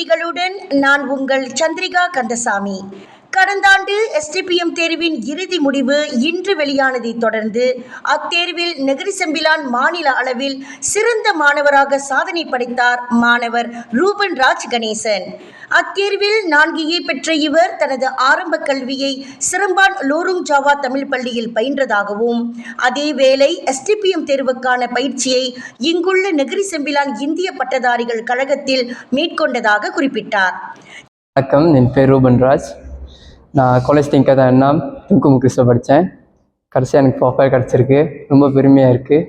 செய்திகளுடன் நான் உங்கள் சந்திரிகா கந்தசாமி. கடந்த ஆண்டு எஸ்டிபிஎம் தேர்வின் இறுதி முடிவு இன்று வெளியானதைத் தொடர்ந்து அத்தேர்வில் நெகிரி செம்பிலான் மாநில அளவில் சிறந்த மாணவராக சாதனை படைத்தார் மாணவர் ரூபன் ராஜ் கணேசன். அத்தேர்வில் நான்கு ஏ பெற்ற இவர் தனது ஆரம்ப கல்வியை சிறம்பான் லோருங் ஜாவா தமிழ் பள்ளியில் பயின்றதாகவும் அதேவேளை எஸ்டிபிஎம் தேர்வுக்கான பயிற்சியை இங்குள்ள நெகிரி செம்பிலான் இந்திய பட்டதாரிகள் கழகத்தில் மேற்கொண்டதாக குறிப்பிட்டார். வணக்கம் என் பேர் ரூபன் ராஜ். நான் காலேஜ் திங்க தான் என்ன துங்குமு கிறிஸ்துவ படித்தேன். கடைசியாக எனக்கு ப்ராப்பர் கிடச்சிருக்கு. ரொம்ப பெருமையாக இருக்குது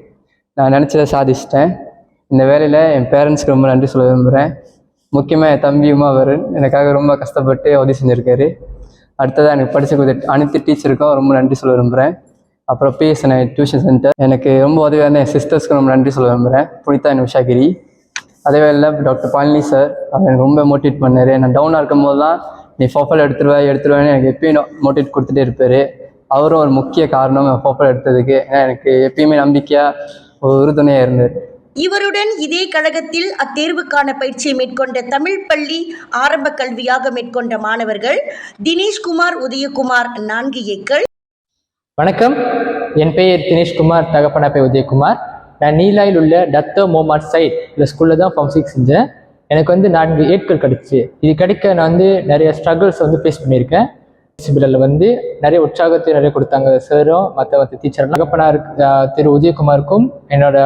நான் நினச்சதை சாதிச்சிட்டேன். இந்த வேலையில் என் பேரண்ட்ஸ்க்கு ரொம்ப நன்றி சொல்ல விரும்புகிறேன் முக்கியமாக என் தம்பியுமா அவர் எனக்காக ரொம்ப கஷ்டப்பட்டு உதவி செஞ்சுருக்காரு. அடுத்ததாக எனக்கு படித்து கொடுத்த அனைத்து டீச்சருக்கும் ரொம்ப நன்றி சொல்ல விரும்புகிறேன் அப்புறம் பிஎஸ்என்ஐ டியூஷன் சென்டர் எனக்கு ரொம்ப உதவியான என் சிஸ்டர்ஸ்க்கு ரொம்ப நன்றி சொல்ல விரும்புகிறேன் புனிதா என் உஷாகிரி அதே வேலையில் டாக்டர் பழனி சார் அவர் எனக்கு ரொம்ப மோட்டிவேட் பண்ணார். நான் டவுனாக இருக்கும் போதெல்லாம் நீ ஃபோஃபல் எடுத்துருவ எடுத்துருவேன்னு எனக்கு எப்பயும் மோட்டிவேட் கொடுத்துட்டே இருப்பார். அவரும் ஒரு முக்கிய காரணம் ஃபோஃபல் எடுத்ததுக்கு. ஏன்னா எனக்கு எப்பயுமே நம்பிக்கையாக ஒரு உறுதுணையாக இருந்தார். இவருடன் இதே கழகத்தில் அத்தேர்வுக்கான பயிற்சியை மேற்கொண்ட தமிழ் பள்ளி ஆரம்ப கல்வியாக மேற்கொண்ட மாணவர்கள் தினேஷ்குமார் உதயகுமார் நான்கு ஏக்கள் வணக்கம். என் பெயர் தினேஷ்குமார் தகப்பனாப்பை உதயகுமார். நான் நீலாயில் உள்ள டத்தோ மோமாட் சைட் இந்த ஸ்கூலில் தான் ஃபார்ம் சிக்ஸ் செஞ்சேன். எனக்கு வந்து நான்கு ஏட்கள் கிடச்சி. இது கிடைக்க நான் வந்து நிறைய ஸ்ட்ரகிள்ஸ் வந்து ஃபேஸ் பண்ணியிருக்கேன். சிபிலில் வந்து நிறைய உற்சாகத்தை நிறைய கொடுத்தாங்க சாரும் மற்ற மற்ற டீச்சர் தகப்பனார் திரு உதயகுமாருக்கும் என்னோட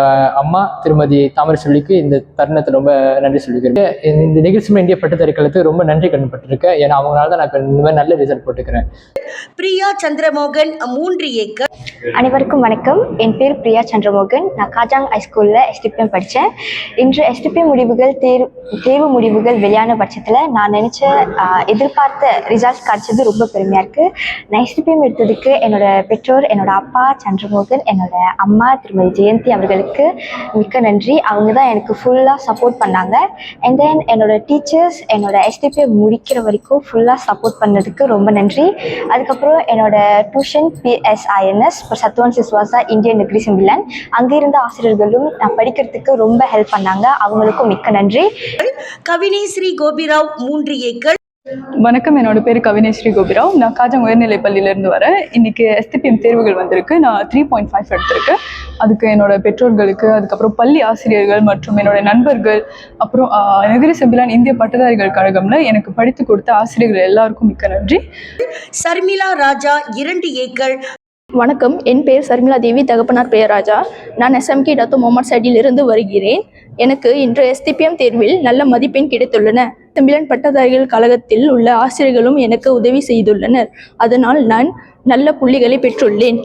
அம்மா திருமதி தாமரை சொல்லிக்கு இந்த தருணத்தை ரொம்ப நன்றி சொல்லிக்கிறேன். இந்த நிகழ்ச்சி இந்திய பட்டத்தறிக்கலத்துக்கு ரொம்ப நன்றி கடன்பட்டிருக்கேன் ஏன்னா அவங்களால தான் நான் இந்த மாதிரி நல்ல ரிசல்ட் போட்டுக்கிறேன். பிரியா சந்திரமோகன் மூன்று ஏக்கர் அனைவருக்கும் வணக்கம். என் பேர் பிரியா சந்திரமோகன். நான் காஜாங் ஹைஸ்கூலில் எஸ்டிபிஎம் படித்தேன் இன்று எஸ்டிபிஎம் முடிவுகள் தேர்வு தேர்வு முடிவுகள் வெளியான பட்சத்தில் நான் நினச்ச எதிர்பார்த்த ரிசல்ட்ஸ் கிடச்சது ரொம்ப பெருமையாக இருக்குது நான் எஸ்டிபிஎம் எடுத்ததுக்கு என்னோட பெற்றோர் என்னோட அப்பா சந்திரமோகன் என்னோட அம்மா திருமதி ஜெயந்தி அவர்களுக்கு மிக்க நன்றி. அவங்க தான் எனக்கு ஃபுல்லாக சப்போர்ட் பண்ணாங்க. அண்ட் தென் என்னோட டீச்சர்ஸ் என்னோட எஸ்டிபிஎம் முடிக்கிற வரைக்கும் ஃபுல்லாக சப்போர்ட் பண்ணதுக்கு ரொம்ப நன்றி. அதுக்கப்புறம் என்னோட டியூஷன் பிஎஸ்ஐஎன்எஸ் சத்வான் சிஸ்வாசா இந்தியன் டிகிரி சிம்பிளன் அங்கே இருந்த ஆசிரியர்களும் நான் படிக்கிறதுக்கு ரொம்ப ஹெல்ப் பண்ணாங்க. அவங்களுக்கும் மிக்க நன்றி. கவினி ஸ்ரீ கோபிராவ் மூன்று ஏக்கர். வணக்கம் என்னோட பேர் கவினேஸ்ரீ கோபிராவ். நான் காஜாங் உயர்நிலைப் பள்ளியிலேருந்து வரேன் இன்னைக்கு எஸ்டிபிஎம் தேர்வுகள் வந்திருக்கு. நான் த்ரீ பாயிண்ட் ஃபைவ் எடுத்திருக்கேன். அதுக்கு என்னோட பெற்றோர்களுக்கு அதுக்கப்புறம் பள்ளி ஆசிரியர்கள் மற்றும் என்னோட நண்பர்கள் அப்புறம் நெகிரி செம்பிலான் இந்திய பட்டதாரிகள் கழகம்ல எனக்கு படித்து கொடுத்த ஆசிரியர்கள் எல்லாருக்கும் மிக்க நன்றி. சர்மிளா ராஜா இரண்டு ஏக்கர். வணக்கம். என் பெயர் சர்மிளா தேவி தகப்பனார் பெயராஜா நான் எஸ்எம்கே டத்து முகமது சைடிலிருந்து வருகிறேன். எனக்கு இன்று எஸ்டிபிஎம் தேர்வில் நல்ல மதிப்பெண் கிடைத்துள்ளன. செம்பிலன் பட்டதாரிகள் கழகத்தில் உள்ள ஆசிரியர்களும் எனக்கு உதவி செய்துள்ளனர். அதனால் நான் நல்ல புள்ளிகளை பெற்றுள்ளேன்.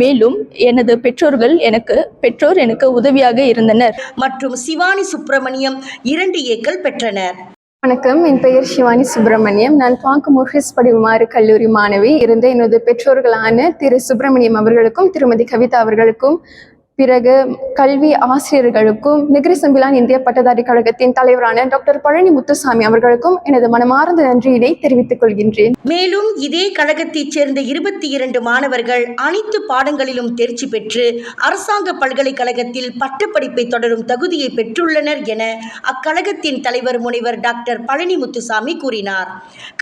மேலும் எனது பெற்றோர்கள் எனக்கு பெற்றோர் எனக்கு உதவியாக இருந்தனர். மற்றும் சிவானி சுப்பிரமணியம் இரண்டு ஏக்கர் பெற்றனர். வணக்கம் என் பெயர் சிவானி சுப்பிரமணியம். நான் பாக்கு முர்ஹிஸ் படிவுமாறு கல்லூரி மாணவி. இருந்த எனது பெற்றோர்களான திரு சுப்பிரமணியம் அவர்களுக்கும் திருமதி கவிதா அவர்களுக்கும் பிறகு கல்வி ஆசிரியர்களுக்கும் நெகிரி செம்பிலான் இந்திய பட்டதாரி கழகத்தின் தலைவரான டாக்டர் பழனி முத்துசாமி அவர்களுக்கும் எனது மனமார்ந்த நன்றியினை தெரிவித்துக் கொள்கின்றேன். மேலும் இதே கழகத்தைச் சேர்ந்த இருபத்தி இரண்டு மாணவர்கள் அனைத்து பாடங்களிலும் தேர்ச்சி பெற்று அரசாங்க பல்கலைக்கழகத்தில் பட்டப்படிப்பை தொடரும் தகுதியை பெற்றுள்ளனர் என அக்கழகத்தின் தலைவர் முனைவர் டாக்டர் பழனி முத்துசாமி கூறினார்.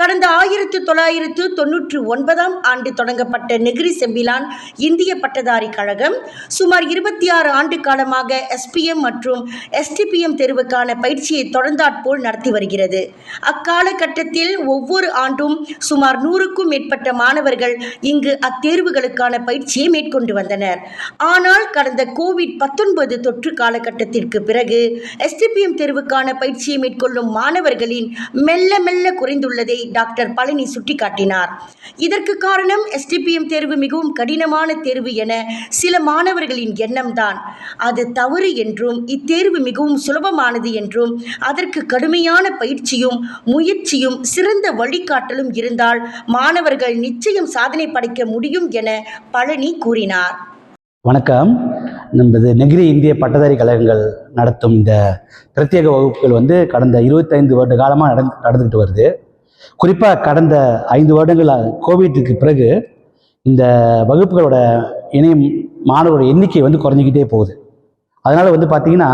கடந்த ஆயிரத்து தொள்ளாயிரத்து தொன்னூற்று ஒன்பதாம் ஆண்டு தொடங்கப்பட்ட நெகிரி செம்பிலான் இந்திய பட்டதாரி கழகம் சுமார் இருபத்தி ஆறு ஆண்டு காலமாக எஸ்பிஎம் மற்றும் எஸ்டிபிஎம் தேர்வுக்கான பயிற்சியை தொடர்ந்தாற்போல் நடத்தி வருகிறது. அக்காலகட்டத்தில் ஒவ்வொரு ஆண்டும் சுமார் நூறுக்கும் மேற்பட்ட மாணவர்கள் இங்கு அத்தேர்வுகளுக்கான பயிற்சியை மேற்கொண்டு வந்தனர். ஆனால் கடந்த கோவிட் பத்தொன்பது தொற்று காலகட்டத்திற்கு பிறகு எஸ்டிபிஎம் தேர்வுக்கான பயிற்சியை மேற்கொள்ளும் மாணவர்களின் மெல்ல மெல்ல குறைந்துள்ளதை டாக்டர் பழனி சுட்டிக்காட்டினார். இதற்கு காரணம் எஸ்டிபிஎம் தேர்வு மிகவும் கடினமான தேர்வு என சில மாணவர்களின் எண்ணம்தான். அது தவறு என்றும் இத்தேர்வு மிகவும் சுலபமானது என்றும் அதற்கு கடுமையான பயிற்சியும் முயற்சியும் சிறந்த வழிகாட்டலும் இருந்தால் மாணவர்கள் நிச்சயம் சாதனை படைக்க முடியும் என பழனி கூறினார். வணக்கம். நமது நெகிரி இந்திய பட்டதாரி கழகங்கள் நடத்தும் இந்த பிரத்யேக வகுப்புகள் வந்து கடந்த இருபத்தைந்து வருட காலமாக நடந்து நடந்துக்கிட்டு வருது. குறிப்பாக கடந்த ஐந்து வருடங்கள் கோவிட்டுக்கு பிறகு இந்த வகுப்புகளோட இணையம் மாணவரோட எண்ணிக்கை வந்து குறைஞ்சிக்கிட்டே போகுது. அதனால் வந்து பார்த்தீங்கன்னா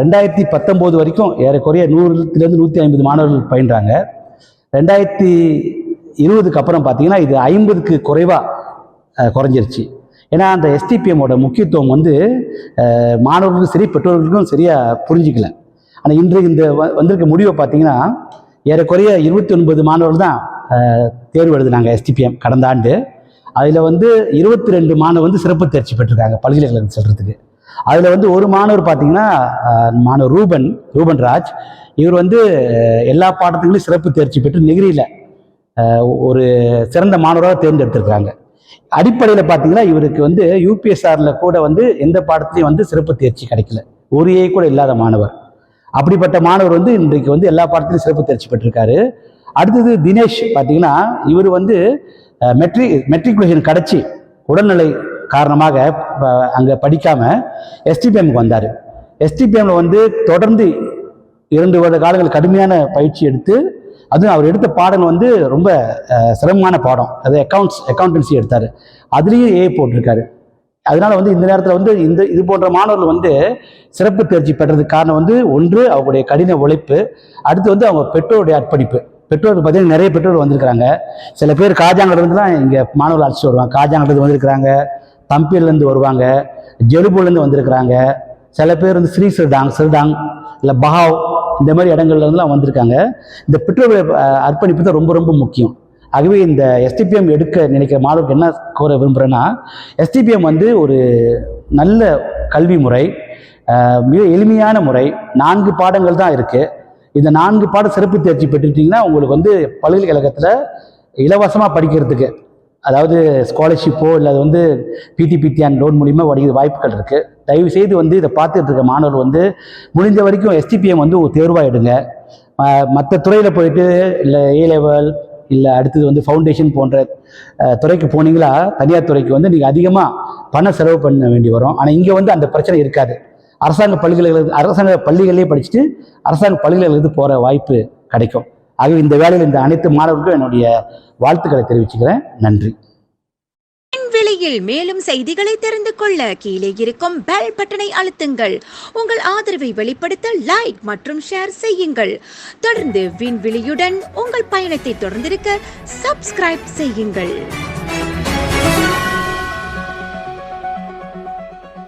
ரெண்டாயிரத்தி பத்தொம்போது வரைக்கும் ஏறக்குறைய நூறுலேருந்து நூற்றி ஐம்பது மாணவர்கள் பயின்றாங்க. ரெண்டாயிரத்தி இருபதுக்கு அப்புறம் பார்த்தீங்கன்னா இது ஐம்பதுக்கு குறைவாக குறைஞ்சிருச்சு. ஏன்னா அந்த எஸ்டிபிஎம்மோட முக்கியத்துவம் வந்து மாணவர்களுக்கும் சரி பெற்றோர்களுக்கும் சரியாக புரிஞ்சிக்கல. ஆனால் இன்று இந்த வந்திருக்க முடிவை பார்த்தீங்கன்னா ஏறக்குறைய இருபத்தி ஒன்பது மாணவர்கள் தான் தேர்வு எழுதினாங்க எஸ்டிபிஎம் கடந்த ஆண்டு. அதில் வந்து இருபத்தி ரெண்டு மாணவர் வந்து சிறப்பு தேர்ச்சி பெற்றிருக்காங்க பல்கலைக்கழகம் செல்றதுக்கு. அதில் வந்து ஒரு மாணவர் பார்த்தீங்கன்னா மாணவர் ரூபன் ரூபன் ராஜ். இவர் வந்து எல்லா பாடத்துலையும் சிறப்பு தேர்ச்சி பெற்று நெகிரியில் ஒரு சிறந்த மாணவராக தேர்ந்தெடுத்திருக்காங்க. அடிப்படையில் பார்த்தீங்கன்னா இவருக்கு வந்து யூபிஎஸ்ஆரில் கூட வந்து எந்த பாடத்துலையும் வந்து சிறப்பு தேர்ச்சி கிடைக்கல. ஒரு ஏ கூட இல்லாத மாணவர். அப்படிப்பட்ட மாணவர் வந்து இன்றைக்கு வந்து எல்லா பாடத்திலையும் சிறப்பு தேர்ச்சி பெற்றிருக்காரு. அடுத்தது தினேஷ் பார்த்தீங்கன்னா இவர் வந்து மெட்ரி மெட்ரிகுலேஷன் கிடச்சி உடல்நிலை காரணமாக அங்கே படிக்காமல் எஸ்டிபிஎம்க்கு வந்தார். எஸ்டிபிஎம்மில் வந்து தொடர்ந்து இரண்டு வருட காலங்கள் கடுமையான பயிற்சி எடுத்து அதுவும் அவர் எடுத்த பாடம் வந்து ரொம்ப சிரமமான பாடம். அது அக்கௌண்ட்ஸ் அக்கௌண்டன்சி எடுத்தார். அதுலேயும் ஏ போட்டிருக்காரு. அதனால வந்து இந்த நேரத்தில் வந்து இந்த இது போன்ற மாணவர்கள் வந்து சிறப்பு தேர்ச்சி பெற்றதுக்கு காரணம் வந்து ஒன்று அவங்களுடைய கடின உழைப்பு. அடுத்து வந்து அவங்க பெற்றோருடைய அர்ப்பணிப்பு. பெற்றோர்கள் பார்த்தீங்கன்னா நிறைய பெற்றோர் வந்திருக்கிறாங்க. சில பேர் காஜாங்கிலிருந்துலாம் இங்கே மாணவர்கள் அழைச்சிட்டு வருவாங்க. காஜாங்கிலிருந்து வந்திருக்கிறாங்க. தம்பியிலேருந்து வருவாங்க. ஜெலுபூர்லேருந்து வந்திருக்கிறாங்க. சில பேர் வந்து ஸ்ரீ சிறுடாங் சிறுடாங் இல்லை பஹாவ் இந்த மாதிரி இடங்கள்லேருந்துலாம் வந்திருக்காங்க. இந்த பெற்றோருடைய அர்ப்பணிப்பு தான் ரொம்ப ரொம்ப முக்கியம். ஆகவே இந்த எஸ்டிபிஎம் எடுக்க நினைக்கிற மாணவருக்கு என்ன கூற விரும்புகிறேன்னா எஸ்டிபிஎம் வந்து ஒரு நல்ல கல்வி முறை மிக எளிமையான முறை நான்கு பாடங்கள் தான் இருக்குது இந்த நான்கு பாடம் சிறப்பு தேர்ச்சி பெற்றுட்டீங்கன்னா உங்களுக்கு வந்து பல்கலைக்கழகத்தில் இலவசமாக படிக்கிறதுக்கு அதாவது ஸ்காலர்ஷிப்போ இல்லை அது வந்து பிடிபிடிஆன் லோன் மூலிமா படிக்கிற வாய்ப்புகள் இருக்குது தயவு செய்து வந்து இதை பார்த்துட்டு இருக்க மாணவர்கள் வந்து முடிஞ்ச வரைக்கும் எஸ்டிபிஎம் வந்து தேர்வாக எடுங்க மற்ற துறையில் போயிட்டு இல்லை ஏ லெவல் இல்லை அடுத்தது வந்து ஃபவுண்டேஷன் போன்ற துறைக்கு போனீங்களா தனியார் துறைக்கு வந்து நீங்கள் அதிகமாக பண செலவு பண்ண வேண்டி வரும். ஆனால் இங்கே வந்து அந்த பிரச்சனை இருக்காது. அரசாங்க பள்ளிகளுக்கு அரசாங்க பள்ளிகளிலே படிச்சுட்டு அரசாங்க பள்ளிகளிலிருந்து போகிற வாய்ப்பு கிடைக்கும். ஆகவே இந்த வேலையில் இந்த அனைத்து மாணவர்களுக்கும் என்னுடைய வாழ்த்துக்களை தெரிவிச்சுக்கிறேன். நன்றி. விலையில் மேலும் செய்திகளை தெரிந்து கொள்ள கீழே இருக்கும் பெல் பட்டனை அழுத்துங்கள். உங்கள் ஆதரவை வெளிப்படுத்த லைக் மற்றும் ஷேர் செய்யுங்கள். தொடர்ந்து விண்வெளியுடன் உங்கள் பயணத்தை தொடர்ந்திருக்க சப்ஸ்கிரைப் செய்யுங்கள்.